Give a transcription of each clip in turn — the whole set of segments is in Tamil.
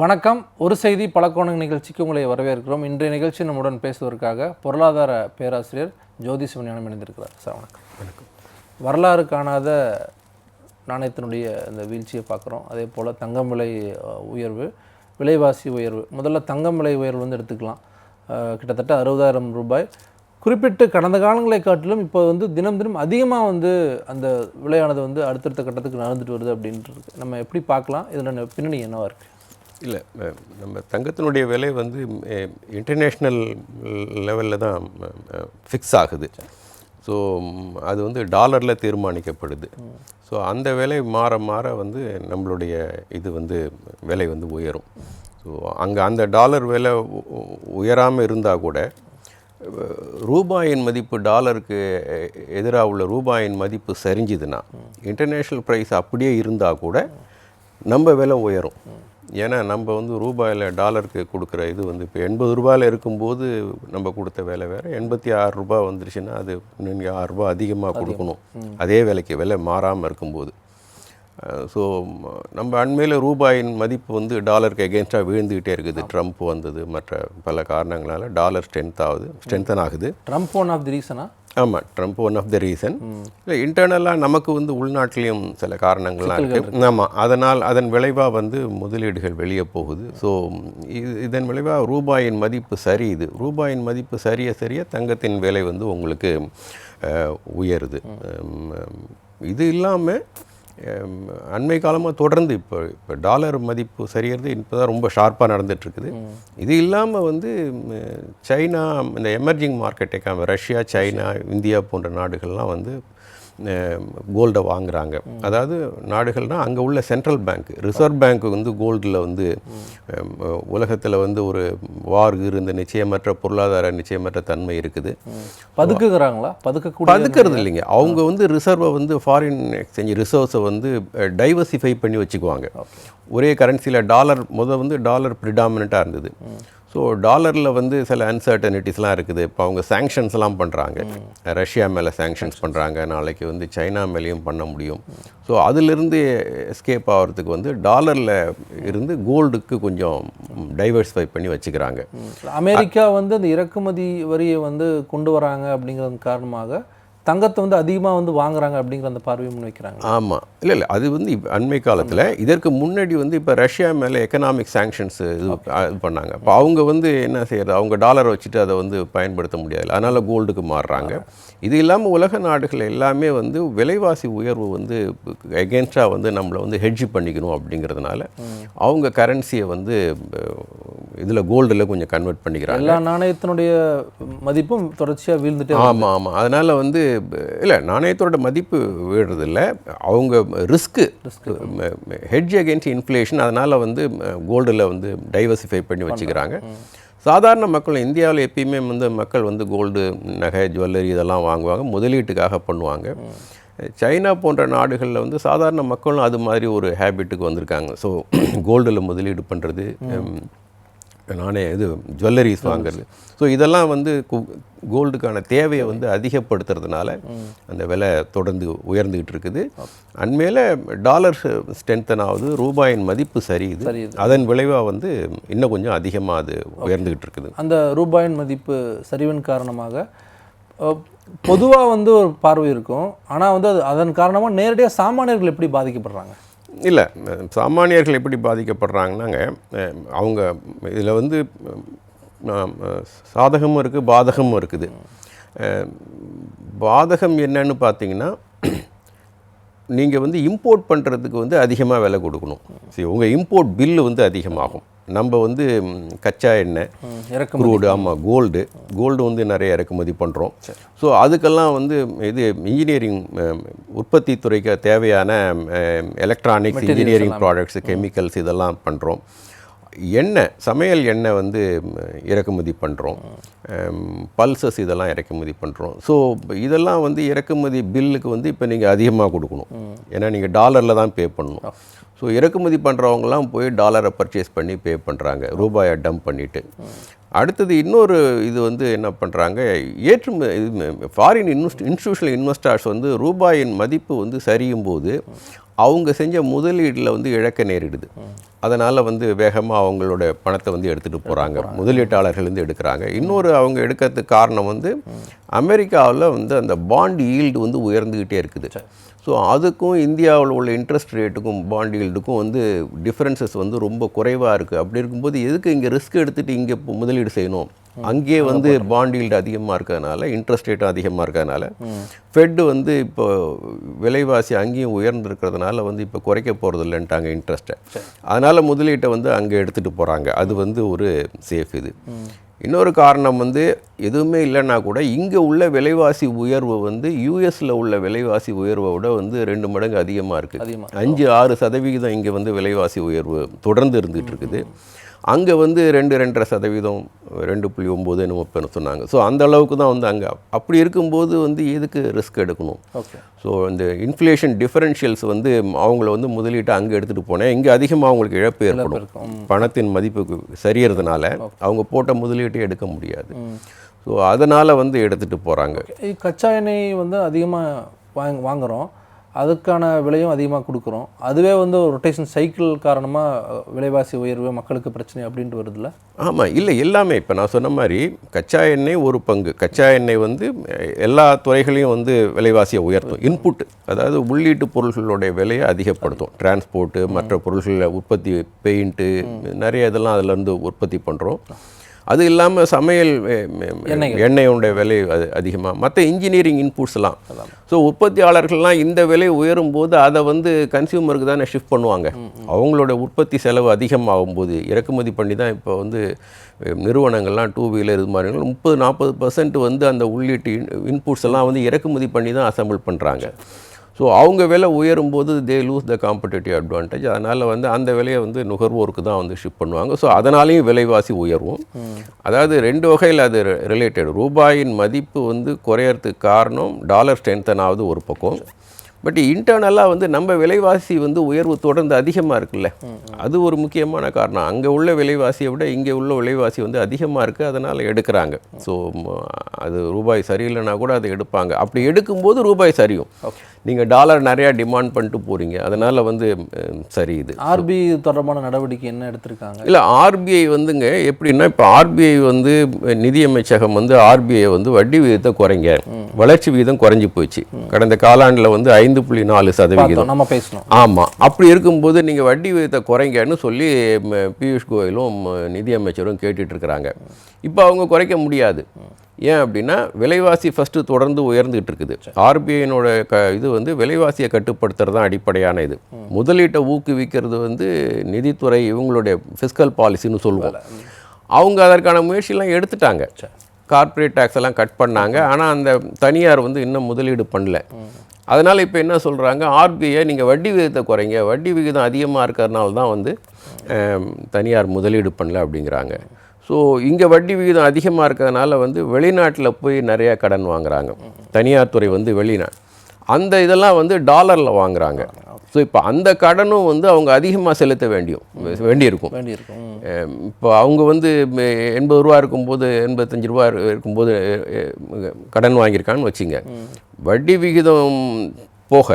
வணக்கம். ஒரு செய்தி பலக்கோணம் நிகழ்ச்சிக்கு உங்களை வரவேற்கிறோம். இன்றைய நிகழ்ச்சி நம்முடன் பேசுவதற்காக பொருளாதார பேராசிரியர் ஜோதி சிவஞானம் இணைந்திருக்கிறார். சார் வணக்கம். வணக்கம். வரலாறு காணாத நாணயத்தினுடைய இந்த வீழ்ச்சியை பார்க்குறோம். அதே போல் தங்கம் விலை உயர்வு விலைவாசி உயர்வு. முதல்ல தங்கம் விலை உயர்வு வந்து எடுத்துக்கலாம். கிட்டத்தட்ட அறுபதாயிரம் ரூபாய். குறிப்பிட்டு கடந்த காலங்களை காட்டிலும் இப்போ வந்து தினம் தினம் அதிகமாக வந்து அந்த விலையானது வந்து அடுத்தடுத்த கட்டத்துக்கு நடந்துட்டு வருது அப்படின்ட்டு இருக்கு நம்ம எப்படி பார்க்கலாம்? இதில் பின்னணி என்னவா இருக்குது இல்லை நம்ம தங்கத்தினுடைய விலை வந்து இன்டர்நேஷ்னல் லெவலில் தான் ஃபிக்ஸ் ஆகுது. ஸோ அது வந்து டாலரில் தீர்மானிக்கப்படுது. ஸோ அந்த விலை மாற மாற வந்து நம்மளுடைய இது வந்து விலை வந்து உயரும். ஸோ அங்கே அந்த டாலர் விலை உயராமல் இருந்தால் கூட ரூபாயின் மதிப்பு டாலருக்கு எதிராக உள்ள ரூபாயின் மதிப்பு சரிஞ்சுதுன்னா இன்டர்நேஷ்னல் ப்ரைஸ் அப்படியே இருந்தால் கூட நம்ம விலை உயரும். ஏன்னா நம்ம வந்து ரூபாயில் டாலருக்கு கொடுக்குற இது வந்து இப்போ எண்பது ரூபாயில் இருக்கும்போது நம்ம கொடுத்த விலை வேறு. எண்பத்தி ஆறு ரூபாய் வந்துருச்சுன்னா அது நீங்கள் ஆறு ரூபாய் அதிகமாக கொடுக்கணும். அதே விலைக்கு விலை மாறாமல் இருக்கும்போது. ஸோ நம்ம அண்மையில் ரூபாயின் மதிப்பு வந்து டாலருக்கு எகென்ஸ்டாக விழுந்துக்கிட்டே இருக்குது. ட்ரம்ப் வந்தது மற்ற பல காரணங்களால டாலர் ஸ்ட்ரென்த் ஆகுது ஸ்ட்ரென்தன் ஆகுது. ட்ரம்ப் ஒன் ஆஃப் தி ரீசனா ஆமாம் Trump one of the reason இல்லை இன்டர்னலாக நமக்கு வந்து உள்நாட்டிலையும் சில காரணங்கள்லாம் இருக்குது ஆமாம் அதனால் அதன் விளைவாக வந்து முதலீடுகள் வெளியே போகுது. ஸோ இது இதன் விளைவாக ரூபாயின் மதிப்பு சரியுது ரூபாயின் மதிப்பு சரிய சரிய தங்கத்தின் விலை வந்து உங்களுக்கு உயருது. இது இல்லாமல் அண்மை காலமாக தொடர்ந்து இப்போ இப்போ டாலர் மதிப்பு சரியறது இப்போ தான் ரொம்ப ஷார்ப்பாக நடந்துட்டுருக்குது. இது இல்லாமல் வந்து சைனா இந்த எமர்ஜிங் மார்க்கெட் எக்காம ரஷ்யா சைனா இந்தியா போன்ற நாடுகள்லாம் வந்து கோல்டை வாங்குறாங்க. அதாவது நாடுகள்னால் அங்கே உள்ள சென்ட்ரல் பேங்க் ரிசர்வ் பேங்க் வந்து கோல்டில் வந்து உலகத்தில் வந்து ஒரு வார் இருந்த நிச்சயமற்ற பொருளாதார நிச்சயமற்ற தன்மை இருக்குது. பதுக்குகிறாங்களா? பதுக்கக்கூடிய பதுக்கிறது இல்லைங்க. அவங்க வந்து ரிசர்வை வந்து ஃபாரின் எக்ஸ்சேஞ்ச் ரிசர்வ்ஸை வந்து டைவர்சிஃபை பண்ணி வச்சுக்குவாங்க. ஒரே கரன்சியில் டாலர் முத வந்து டாலர் ப்ரிடாமினண்ட்டாக இருந்தது. ஸோ டாலரில் வந்து சில அன்சர்டனிட்டிஸ்லாம் இருக்குது. இப்போ அவங்க சாங்ஷன்ஸ்லாம் பண்ணுறாங்க ரஷ்யா மேலே சாங்ஷன்ஸ் பண்ணுறாங்க நாளைக்கு வந்து சைனா மேலேயும் பண்ண முடியும். ஸோ அதிலிருந்து எஸ்கேப் ஆகிறதுக்கு வந்து டாலரில் இருந்து கோல்டுக்கு கொஞ்சம் டைவர்சிஃபை பண்ணி வச்சுக்கிறாங்க. அமெரிக்கா வந்து அந்த இறக்குமதி வரியை வந்து கொண்டு வராங்க அப்படிங்கிறது காரணமாக தங்கத்தை வந்து அதிகமாக வந்து வாங்குறாங்க அப்படிங்கிற அந்த பார்வையை முன்வைக்கிறாங்க. ஆமாம் இல்லை இல்லை. அது வந்து இப்ப அண்மை காலத்தில் இதற்கு முன்னாடி வந்து இப்போ ரஷ்யா மேலே எக்கனாமிக் சாங்ஷன்ஸ் இது இது பண்ணாங்க. அப்போ அவங்க வந்து என்ன செய்யறது? அவங்க டாலரை வச்சுட்டு அதை வந்து பயன்படுத்த முடியாது. அதனால் கோல்டுக்கு மாறுறாங்க. இது இல்லாமல் உலக நாடுகள் எல்லாமே வந்து விலைவாசி உயர்வு வந்து எகென்ஸ்டாக வந்து நம்மளை வந்து ஹெட்ஜ் பண்ணிக்கணும் அப்படிங்கிறதுனால அவங்க கரன்சியை வந்து இதில் கோல்டில் கொஞ்சம் கன்வெர்ட் பண்ணிக்கிறாங்க. எல்லா நாணயத்தினுடைய மதிப்பும் தொடர்ச்சியாக வீழ்ந்துட்டே. ஆமாம் ஆமாம் அதனால் வந்து இல்லை நாணயத்தோட மதிப்பு வீடுறதில்ல அவங்க ரிஸ்க்கு ஹெட்ஜ் அகேன்ஸ்ட் இன்ஃப்ளேஷன் அதனால் வந்து கோல்டில் வந்து டைவர்சிஃபை பண்ணி வச்சுக்கிறாங்க. சாதாரண மக்கள் இந்தியாவில் எப்பயுமே வந்து மக்கள் வந்து கோல்டு நகை ஜுவல்லரி இதெல்லாம் வாங்குவாங்க முதலீட்டுக்காக பண்ணுவாங்க. சைனா போன்ற நாடுகளில் வந்து சாதாரண மக்களும் அது மாதிரி ஒரு ஹேபிட்டுக்கு வந்திருக்காங்க. ஸோ கோல்டில் முதலீடு பண்ணுறது நானே இது ஜுவல்லரிஸ் வாங்குறது. ஸோ இதெல்லாம் வந்து கோல்டுக்கான தேவையை வந்து அதிகப்படுத்துறதுனால அந்த விலை தொடர்ந்து உயர்ந்துகிட்டு இருக்குது. அண்மையில் டாலர் ஸ்ட்ரென்தன் ஆகுது ரூபாயின் மதிப்பு சரியுது. அதன் விளைவாக வந்து இன்னும் கொஞ்சம் அதிகமாக அது உயர்ந்துகிட்டு இருக்குது. அந்த ரூபாயின் மதிப்பு சரிவின் காரணமாக பொதுவாக வந்து ஒரு பார்வை இருக்கும். ஆனால் வந்து அது அதன் காரணமாக நேரடியாக சாமானியர்கள் எப்படி பாதிக்கப்படுறாங்க? இல்லை சாமானியர்கள் எப்படி பாதிக்கப்படுறாங்கன்னாங்க அவங்க இதில் வந்து சாதகமும் இருக்குது பாதகமும் இருக்குது. பாதகம் என்னன்னு பார்த்தீங்கன்னா நீங்கள் வந்து இம்போர்ட் பண்ணுறதுக்கு வந்து அதிகமாக விலை கொடுக்கணும். சரி உங்கள் இம்போர்ட் பில்லு வந்து அதிகமாகும். நம்ம வந்து கச்சா எண்ணெய் இறக்குமதி ஆமாம் கோல்டு கோல்டு வந்து நிறைய இறக்குமதி பண்ணுறோம் ஸோ அதுக்கெல்லாம் வந்து இது இன்ஜினியரிங் உற்பத்தி துறைக்கு தேவையான எலக்ட்ரானிக்ஸ் இன்ஜினியரிங் ப்ராடக்ட்ஸ் கெமிக்கல்ஸ் இதெல்லாம் பண்ணுறோம் எண்ணெய் சமையல் எண்ணெய் வந்து இறக்குமதி பண்ணுறோம் பல்சஸ் இதெல்லாம் இறக்குமதி பண்ணுறோம் ஸோ இதெல்லாம் வந்து இறக்குமதி பில்லுக்கு வந்து இப்போ நீங்கள் அதிகமாக கொடுக்கணும். ஏன்னா நீங்கள் டாலரில் தான் பே பண்ணணும். ஸோ இறக்குமதி பண்ணுறவங்கலாம் போய் டாலரை பர்ச்சேஸ் பண்ணி பே பண்ணுறாங்க ரூபாயை டம்ப் பண்ணிவிட்டு அடுத்தது இன்னொரு இது வந்து என்ன பண்ணுறாங்க ஏற்றும இது ஃபாரின் இன்வெஸ்ட் இன்ஸ்டியூஷனல் இன்வெஸ்டர்ஸ் வந்து ரூபாயின் மதிப்பு வந்து சரியும் போது அவங்க செஞ்ச முதலீட்டில் வந்து இழக்க நேரிடுது. அதனால் வந்து வேகமாக அவங்களோட பணத்தை வந்து எடுத்துகிட்டு போகிறாங்க முதலீட்டாளர்கள் வந்து எடுக்கிறாங்க. இன்னொரு அவங்க எடுக்கிறதுக்கு காரணம் வந்து அமெரிக்காவில் வந்து அந்த பாண்ட் ஈல்டு வந்து உயர்ந்துக்கிட்டே இருக்குது. ஸோ அதுக்கும் இந்தியாவில் உள்ள இன்ட்ரெஸ்ட் ரேட்டுக்கும் பாண்ட் ஈல்டுக்கும் வந்து டிஃப்ரென்சஸ் வந்து ரொம்ப குறைவாக இருக்குது அப்படி இருக்கும்போது எதுக்கு இங்கே ரிஸ்க் எடுத்துகிட்டு இங்கே முதலீடு செய்யணும்? அங்கேயே வந்து பாண்ட் ஈல்டு அதிகமாக இருக்கிறதுனால இன்ட்ரெஸ்ட் ரேட்டும் அதிகமாக இருக்கிறதுனால ஃபெட்டு வந்து இப்போ விலைவாசி அங்கேயும் உயர்ந்திருக்கிறதுனால வந்து இப்போ குறைக்க போகிறது இல்லைன்ட்டாங்க இன்ட்ரெஸ்ட்டை அதனால் முதலீட்டை வந்து அங்கே எடுத்துகிட்டு போகிறாங்க அது வந்து ஒரு சேஃப் இது. இன்னொரு காரணம் வந்து எதுவுமே இல்லைன்னா கூட இங்கே உள்ள விலைவாசி உயர்வு வந்து யூஎஸில் உள்ள விலைவாசி உயர்வை விட வந்து ரெண்டு மடங்கு அதிகமாக இருக்குது. அஞ்சு ஆறு சதவிகிதம் இங்கே வந்து விலைவாசி உயர்வு தொடர்ந்து இருந்துகிட்டு இருக்குது. அங்கே வந்து ரெண்டு ரெண்டரை சதவீதம் ரெண்டு புள்ளி ஒம்பது என்னமோ சொன்னாங்க. ஸோ அந்த அளவுக்கு தான் வந்து அங்கே அப்படி இருக்கும்போது வந்து எதுக்கு ரிஸ்க் எடுக்கணும்? ஓகே ஸோ இந்த இன்ஃப்ளேஷன் டிஃபரன்ஷியல்ஸ் வந்து அவங்கள வந்து முதலீட்டை அங்கே எடுத்துகிட்டு போனேன். இங்கே அதிகமாக அவங்களுக்கு இழப்பு ஏற்படும். பணத்தின் மதிப்பு சரியறதுனால அவங்க போட்ட முதலீட்டை எடுக்க முடியாது. ஸோ அதனால் வந்து எடுத்துகிட்டு போகிறாங்க கச்சா எண்ணெய் வந்து அதிகமாக வாங்க வாங்குகிறோம் அதுக்கான விலையும் அதிகமாக கொடுக்குறோம். அதுவே வந்து ஒரு ரொட்டேஷன் சைக்கிள் காரணமாக விலைவாசி உயர்வு மக்களுக்கு பிரச்சனை அப்படின்ட்டு வருதுல்ல? ஆமாம் இல்லை எல்லாமே. இப்போ நான் சொன்ன மாதிரி கச்சா எண்ணெய் ஒரு பங்கு. கச்சா எண்ணெய் வந்து எல்லா துறைகளையும் வந்து விலைவாசியை உயர்த்தும். இன்புட் அதாவது உள்ளீட்டு பொருள்களுடைய விலையை அதிகப்படுத்தும். டிரான்ஸ்போர்ட்டு மற்ற பொருள்களை உற்பத்தி பெயிண்ட்டு நிறைய இதெல்லாம் அதுலேருந்து உற்பத்தி பண்ணுறோம் அது இல்லாமல் சமையல் அஹ், ம- எண்ணெயோட விலை அது அதிகமாக மற்ற இன்ஜினியரிங் இன்புட்ஸ்லாம் ஸோ உற்பத்தியாளர்கள்லாம் இந்த விலை உயரும் போது அதை வந்து கன்சியூமருக்கு தானே ஷிஃப்ட் பண்ணுவாங்க. அவங்களோட உற்பத்தி செலவு அதிகமாகும் போது இறக்குமதி பண்ணி தான் இப்போ வந்து நிறுவனங்கள்லாம் டூ வீலர் இது மாதிரி முப்பது நாற்பது பர்சன்ட் வந்து அந்த உள்ளீட்டு இன்புட்ஸ் எல்லாம் வந்து இறக்குமதி பண்ணி தான் அசம்பிள் பண்ணுறாங்க ஸோ அவங்க விலை உயரும் போது they lose the competitive advantage அதனால் வந்து அந்த விலையை வந்து நுகர்வோருக்கு தான் வந்து ஷிப் பண்ணுவாங்க. ஸோ அதனாலேயும் விலைவாசி உயரும் அதாவது ரெண்டு வகையில் அது ரிலேட்டட் ரூபாயின் மதிப்பு வந்து குறையறதுக்கு காரணம் டாலர் ஸ்ட்ரென்தன் ஆகுது ஒரு பக்கம். பட் இன்டர்னலாக வந்து நம்ம விலைவாசி வந்து உயர்வு தொடர்ந்து அதிகமாக இருக்குல்ல. அது ஒரு முக்கியமான காரணம். அங்கே உள்ள விலைவாசியை விட இங்கே உள்ள விலைவாசி வந்து அதிகமாக இருக்குது அதனால் எடுக்கிறாங்க. ஸோ அது ரூபாய் சரியில்லைன்னா கூட அதை எடுப்பாங்க. அப்படி எடுக்கும்போது ரூபாய் சரியும். நீங்கள் டாலர் நிறையா டிமாண்ட் பண்ணிட்டு போகிறீங்க அதனால் வந்து சரி இது. ஆர்பி தொடர்பான நடவடிக்கை என்ன எடுத்திருக்காங்க? இல்லை ஆர்பிஐ வந்துங்க எப்படின்னா இப்போ ஆர்பிஐ வந்து நிதியமைச்சகம் வந்து ஆர்பிஐ வந்து வட்டி விகிதத்தை குறைங்க. வளர்ச்சி விகிதம் குறைஞ்சி போச்சு. கடந்த காலாண்டில் வந்து ஐந்து புள்ளி நாலு சதவிகிதம். நம்ம பேசணும் ஆமாம் அப்படி இருக்கும்போது நீங்கள் வட்டி விகிதத்தை குறைங்கன்னு சொல்லி பியூஷ் கோயலும் நிதியமைச்சரும் கேட்டுட்டு இருக்கிறாங்க இப்போ அவங்க குறைக்க முடியாது. ஏன் அப்படின்னா விலைவாசி ஃபஸ்ட்டு தொடர்ந்து உயர்ந்துகிட்டு இருக்குது ஆர்பிஐனோட க இது வந்து விலைவாசியை கட்டுப்படுத்துறது தான் அடிப்படையான இது. முதலீட்டை ஊக்குவிக்கிறது வந்து நிதித்துறை இவங்களுடைய ஃபிஸ்கல் பாலிசின்னு சொல்லுவோம் அவங்க அதற்கான முயற்சியெல்லாம் எடுத்துட்டாங்க. கார்ப்பரேட் டேக்ஸ் எல்லாம் கட் பண்ணாங்க. ஆனால் அந்த தனியார் வந்து இன்னும் முதலீடு பண்ணல. அதனால் இப்போ என்ன சொல்கிறாங்க ஆர்பிஐ நீங்கள் வட்டி விகிதத்தை குறைங்க வட்டி விகிதம் அதிகமாக இருக்கிறதுனால தான் வந்து தனியார் முதலீடு பண்ணல அப்படிங்கிறாங்க. ஸோ இங்கே வட்டி விகிதம் அதிகமாக இருக்கிறதுனால வந்து வெளிநாட்டில் போய் நிறைய கடன் வாங்குறாங்க. தனியார் துறை வந்து வெளிநா அந்த இதெல்லாம் வந்து டாலரில் வாங்குறாங்க. ஸோ இப்போ அந்த கடனும் வந்து அவங்க அதிகமாக செலுத்த வேண்டியும் வேண்டியிருக்கும். வேண்டியிருக்கும். இப்போ அவங்க வந்து எண்பது ரூபா இருக்கும்போது எண்பத்தஞ்சு ரூபா இரு- இருக்கும்போது கடன் வாங்கியிருக்கான்னு வச்சுங்க. வட்டி விகிதம் போக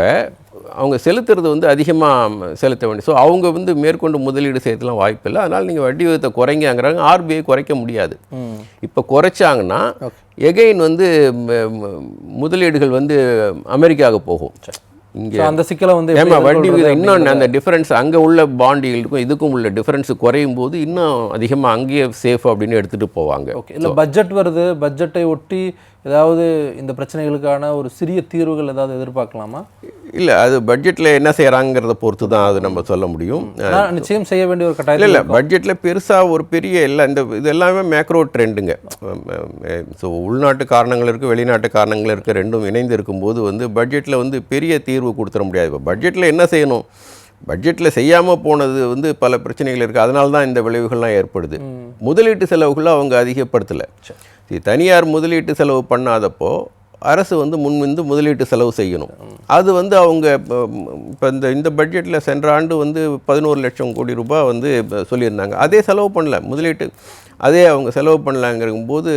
அவங்க செலுத்துறது வந்து அதிகமாக செலுத்த வேண்டிய ஸோ அவங்க வந்து மேற்கொண்டு முதலீடு செய்யறதுலாம் வாய்ப்பு இல்லை. அதனால் நீங்கள் வட்டி விகிதத்தை குறைங்கங்கிறாங்க. ஆர்பிஐ குறைக்க முடியாது. இப்போ குறைச்சாங்கன்னா எகைன் வந்து முதலீடுகள் வந்து அமெரிக்காவுக்கு போகும். இங்கே அந்த சிக்கலை வந்து ஏமா வட்டி விகிதம் இன்னும் அந்த டிஃபரன்ஸ் அங்கே உள்ள பாண்டிகளுக்கும் இதுக்கும் உள்ள டிஃபரன்ஸ் குறையும் போது இன்னும் அதிகமாக அங்கேயே சேஃப் அப்படின்னு எடுத்துகிட்டு போவாங்க. ஓகே இல்லை பட்ஜெட் வருது பட்ஜெட்டை ஒட்டி ஏதாவது இந்த பிரச்சனைகளுக்கான ஒரு சிறிய தீர்வுகள் ஏதாவது எதிர்பார்க்கலாமா? இல்லை அது பட்ஜெட்டில் என்ன செய்கிறாங்கிறத பொறுத்து தான் அது நம்ம சொல்ல முடியும். நிச்சயம் செய்ய வேண்டிய ஒரு இல்லை கட்டாயம் இல்லை பட்ஜெட்டில் பெருசாக ஒரு பெரிய எல்லா இந்த இது எல்லாமே மேக்ரோ ட்ரெண்டுங்க ஸோ உள்நாட்டு காரணங்கள் இருக்குது வெளிநாட்டு காரணங்கள் இருக்குது ரெண்டும் இணைந்து இருக்கும்போது வந்து பட்ஜெட்டில் வந்து பெரிய தீர்வு கொடுத்துட முடியாது. இப்போ பட்ஜெட்டில் என்ன செய்யணும்? பட்ஜெட்டில் செய்யாமல் போனது வந்து பல பிரச்சனைகள் இருக்குது அதனால தான் இந்த விளைவுகள்லாம் ஏற்படுது. முதலீட்டு செலவுகளை அவங்க அதிகப்படுத்தலை. தனியார் முதலீட்டு செலவு பண்ணாதப்போ அரசு வந்து முன்வந்து முதலீட்டு செலவு செய்யணும். அது வந்து அவங்க இப்போ இந்த இந்த பட்ஜெட்டில் சென்ற ஆண்டு வந்து பதினோரு லட்சம் கோடி ரூபாய் வந்து சொல்லியிருந்தாங்க. அதே செலவு பண்ணல முதலீட்டு. அதே அவங்க செலவு பண்ணலாங்கும் போது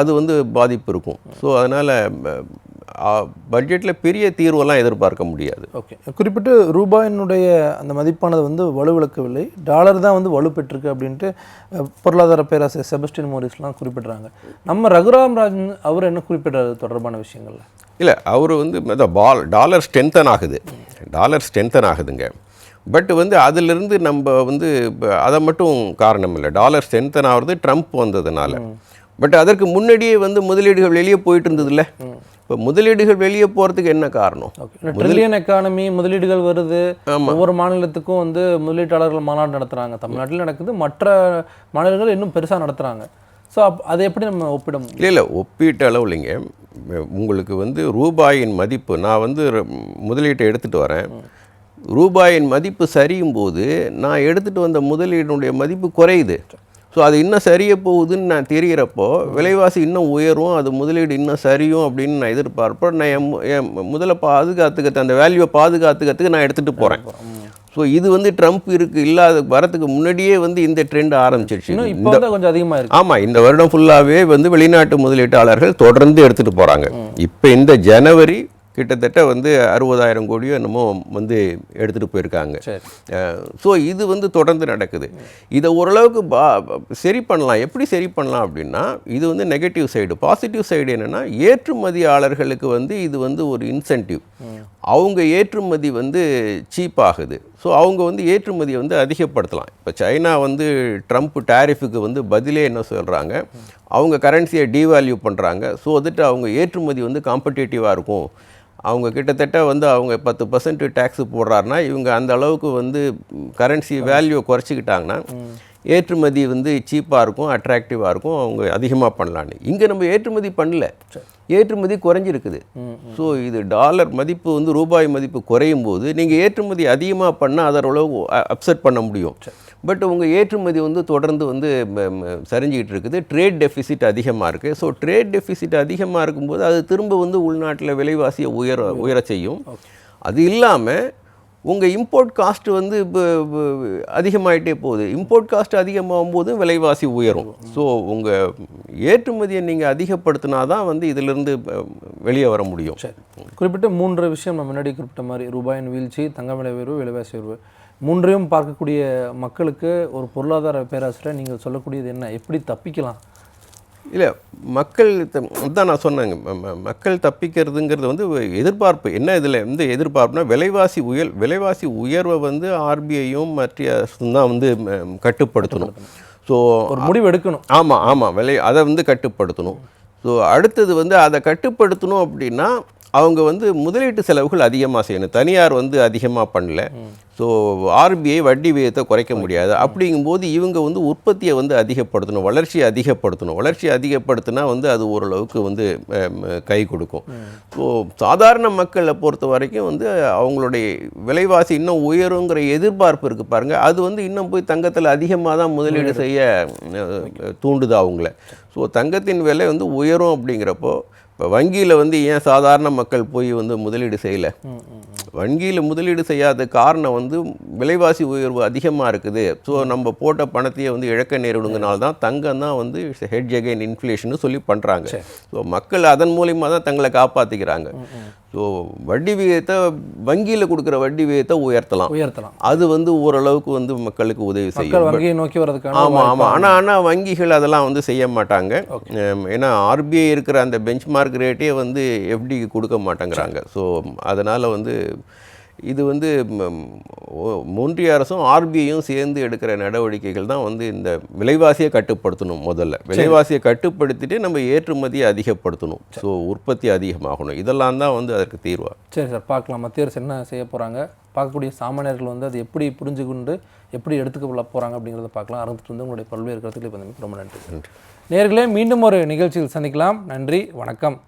அது வந்து பாதிப்பு இருக்கும். ஸோ அதனால் பட்ஜெட்டில் பெரிய தீர்வெல்லாம் எதிர்பார்க்க முடியாது. ஓகே. குறிப்பிட்டு ரூபாயினுடைய அந்த மதிப்பானது வந்து வலுவிழக்கவில்லை. டாலர் தான் வந்து வலுப்பெற்றிருக்கு அப்படின்ட்டு பொருளாதார பேராசிரியர் செபஸ்டின் மோரிஸ்லாம் குறிப்பிடுறாங்க. நம்ம ரகுராம் ராஜன் அவர் என்ன குறிப்பிடுறது தொடர்பான விஷயங்கள்ல? இல்லை அவர் வந்து அதான் பால் டாலர் ஸ்ட்ரென்தன் ஆகுது. டாலர் ஸ்ட்ரென்தன் ஆகுதுங்க. பட் வந்து அதிலிருந்து நம்ம வந்து அதை மட்டும் காரணம் இல்லை. டாலர் ஸ்ட்ரென்தன் ஆகிறது ட்ரம்ப் வந்ததுனால. பட் அதற்கு முன்னாடியே வந்து முதலீடுகள் வெளியே போயிட்டு இருந்ததுல்ல இப்போ முதலீடுகள் வெளியே போகிறதுக்கு என்ன காரணம்? ட்ரில்லியன் எக்கானமி முதலீடுகள் வருது. ஒவ்வொரு மாநிலத்துக்கும் வந்து முதலீட்டாளர்கள் மாநாடு நடத்துறாங்க. தமிழ்நாட்டில் நடக்குது. மற்ற மாநிலங்கள் இன்னும் பெருசா நடத்துறாங்க. ஸோ அப் அதை எப்படி நம்ம ஒப்பிட முடியும்? இல்லை இல்லை. ஒப்பீட்டு அளவுலைங்க. உங்களுக்கு வந்து ரூபாயின் மதிப்பு நான் வந்து முதலீட்டை எடுத்துகிட்டு வரேன். ரூபாயின் மதிப்பு சரியும் போது நான் எடுத்துகிட்டு வந்த முதலீடுடைய மதிப்பு குறையுது. ஸோ அது இன்னும் சரிய போகுதுன்னு நான் தெரிகிறப்போ விலைவாசி இன்னும் உயரும் அது முதலீடு இன்னும் சரியும் அப்படின்னு நான் எதிர்பார்ப்போ நான் என் என் முதல்ல பாதுகாத்துக்கிறது அந்த வேல்யூவை பாதுகாத்துக்கிறதுக்கு நான் எடுத்துகிட்டு போகிறேன் ஸோ இது வந்து ட்ரம்ப் இருக்கு இல்லாத வரதுக்கு முன்னாடியே வந்து இந்த ட்ரெண்ட் ஆரம்பிச்சிருச்சு. கொஞ்சம் அதிகமா இருக்கு. ஆமாம் இந்த வருடம் ஃபுல்லாகவே வந்து வெளிநாட்டு முதலீட்டாளர்கள் தொடர்ந்து எடுத்துகிட்டு போகிறாங்க இப்போ இந்த ஜனவரி கிட்டத்தட்ட வந்து அறுபதாயிரம் கோடியோ என்னமோ வந்து எடுத்துகிட்டு போயிருக்காங்க. ஸோ இது வந்து தொடர்ந்து நடக்குது. இதை ஓரளவுக்கு பா சரி பண்ணலாம். எப்படி சரி பண்ணலாம் அப்படின்னா இது வந்து நெகட்டிவ் சைடு பாசிட்டிவ் சைடு என்னென்னா ஏற்றுமதியாளர்களுக்கு வந்து இது வந்து ஒரு இன்சென்டிவ் அவங்க ஏற்றுமதி வந்து சீப் ஆகுது. ஸோ அவங்க வந்து ஏற்றுமதியை வந்து அதிகப்படுத்தலாம். இப்போ சைனா வந்து ட்ரம்ப் டேரிஃபுக்கு வந்து பதிலே என்ன சொல்கிறாங்க அவங்க கரன்சியை டீவேல்யூ பண்ணுறாங்க ஸோ வந்துட்டு அவங்க ஏற்றுமதி வந்து காம்படேட்டிவாக இருக்கும். அவங்க கிட்டத்தட்ட வந்து அவங்க பத்து பர்சன்ட் டேக்ஸ் போடுறாருன்னா இவங்க அந்த அளவுக்கு வந்து கரன்சி வேல்யூ குறைச்சிக்கிட்டாங்கன்னா ஏற்றுமதி வந்து சீப்பாக இருக்கும் அட்ராக்டிவாக இருக்கும் அவங்க அதிகமாக பண்ணலான்னு. இங்கே நம்ம ஏற்றுமதி பண்ணல. ஏற்றுமதி குறைஞ்சிருக்குது. ஸோ இது டாலர் மதிப்பு வந்து ரூபாய் மதிப்பு குறையும் போது நீங்கள் ஏற்றுமதி அதிகமாக பண்ணால் அதர் அளவு அப்செட் பண்ண முடியும். பட் உங்கள் ஏற்றுமதி வந்து தொடர்ந்து வந்து சரிஞ்சிக்கிட்டு இருக்குது. ட்ரேட் டெஃபிசிட் அதிகமாக இருக்குது ஸோ ட்ரேட் டெஃபிசிட் அதிகமாக இருக்கும்போது அது திரும்ப வந்து உள்நாட்டில் விலைவாசியை உயர உயர செய்யும். அது இல்லாமல் உங்கள் இம்போர்ட் காஸ்ட் வந்து இப்போ அதிகமாகிட்டே போகுது. இம்போர்ட் காஸ்ட் அதிகமாகும் போது விலைவாசி உயரும். ஸோ உங்கள் ஏற்றுமதியை நீங்கள் அதிகப்படுத்தினா தான் வந்து இதிலிருந்து வெளியே வர முடியும். சரி. குறிப்பிட்ட மூன்று விஷயம் நம்ம முன்னாடி குறிப்பிட்ட மாதிரி. ரூபாயின் வீழ்ச்சி தங்க விலை உயர்வு விலைவாசி உயர்வு. மூன்றையும் பார்க்கக்கூடிய மக்களுக்கு ஒரு பொருளாதார பேராசிரியர் நீங்கள் சொல்லக்கூடியது என்ன? எப்படி தப்பிக்கலாம்? இல்லை மக்கள் த- அதான் நான் சொன்னேங்க. மக்கள் தப்பிக்கிறதுங்கிறது வந்து எதிர்பார்ப்பு. என்ன இதில் வந்து எதிர்பார்ப்புனா விலைவாசி உயர் விலைவாசி உயர்வை வந்து ஆர்பிஐயும் மற்ற தான் வந்து கட்டுப்படுத்தணும். ஸோ ஒரு முடிவு எடுக்கணும். ஆமாம் ஆமாம் விலை அதை வந்து கட்டுப்படுத்தணும். ஸோ அடுத்தது வந்து அதை கட்டுப்படுத்தணும் அப்படின்னா அவங்க வந்து முதலீட்டு செலவுகள் அதிகமாக செய்யணும். தனியார் வந்து அதிகமாக பண்ணல. ஸோ ஆர்பிஐ வட்டி விகிதத்தை குறைக்க முடியாது. அப்படிங்கும்போது இவங்க வந்து உற்பத்தியை வந்து அதிகப்படுத்தணும். வளர்ச்சியை அதிகப்படுத்தணும். வளர்ச்சியை அதிகப்படுத்தினா வந்து அது ஓரளவுக்கு வந்து கை கொடுக்கும். ஸோ சாதாரண மக்களை பொறுத்த வரைக்கும் வந்து அவங்களுடைய விலைவாசி இன்னும் உயருங்கிற எதிர்பார்ப்பு இருக்குது பாருங்கள் அது வந்து இன்னும் போய் தங்கத்தில் அதிகமாக தான் முதலீடு செய்ய தூண்டுது அவங்கள. ஸோ தங்கத்தின் விலை வந்து உயரும் அப்படிங்கிறப்போ இப்போ வங்கியில் வந்து ஏன் சாதாரண மக்கள் போய் வந்து முதலீடு செய்யலை? வங்கியில் முதலீடு செய்யாத காரணம் வந்து விலைவாசி உயர்வு அதிகமாக இருக்குது. ஸோ நம்ம போட்ட பணத்தையே வந்து இழக்க நேரிடுங்கனால தான் தங்கம் தான் வந்து ஹெட்ஜ் அகைன் இன்ஃப்ளேஷன் சொல்லி பண்ணுறாங்க ஸோ மக்கள் அதன் மூலியமாக தான் தங்களை காப்பாற்றிக்கிறாங்க ஸோ வட்டி விகிதத்தை வங்கியில் கொடுக்குற வட்டி விகிதத்தை உயர்த்தலாம். உயர்த்தலாம். அது வந்து ஓரளவுக்கு வந்து மக்களுக்கு உதவி செய்யும். வங்கியை நோக்கி வர்றதுக்கான ஆமாம் ஆமாம் ஆனால் ஆனால் வங்கிகள் அதெல்லாம் வந்து செய்ய மாட்டாங்க. ஏன்னா ஆர்பிஐ இருக்கிற அந்த பெஞ்ச்மார்க் ரேட்டே வந்து எஃப்டிக்கு கொடுக்க மாட்டேங்கிறாங்க. ஸோ அதனால் வந்து இது வந்து ஒன்றிய அரசும் ஆர்பிஐயும் சேர்ந்து எடுக்கிற நடவடிக்கைகள் தான் வந்து இந்த விலைவாசியை கட்டுப்படுத்தணும் முதல்ல. விலைவாசியை கட்டுப்படுத்திட்டு நம்ம ஏற்றுமதியை அதிகப்படுத்தணும். ஸோ உற்பத்தி அதிகமாகணும். இதெல்லாம் தான் வந்து அதற்கு தீர்வா? சரி சார் பார்க்கலாம். மத்திய அரசு என்ன செய்ய போகிறாங்க பார்க்கக்கூடிய சாமானியர்கள் வந்து அதை எப்படி புரிஞ்சுக்கொண்டு எப்படி எடுத்துக்க போகிறாங்க அப்படிங்கிறத பார்க்கலாம். அறுபத்தி வந்து உங்களுடைய பல்வேறு கருத்துக்களை வந்து ரொம்ப நன்றி. நன்றி. நேர்களே மீண்டும் ஒரு நிகழ்ச்சியில் சந்திக்கலாம். நன்றி வணக்கம்.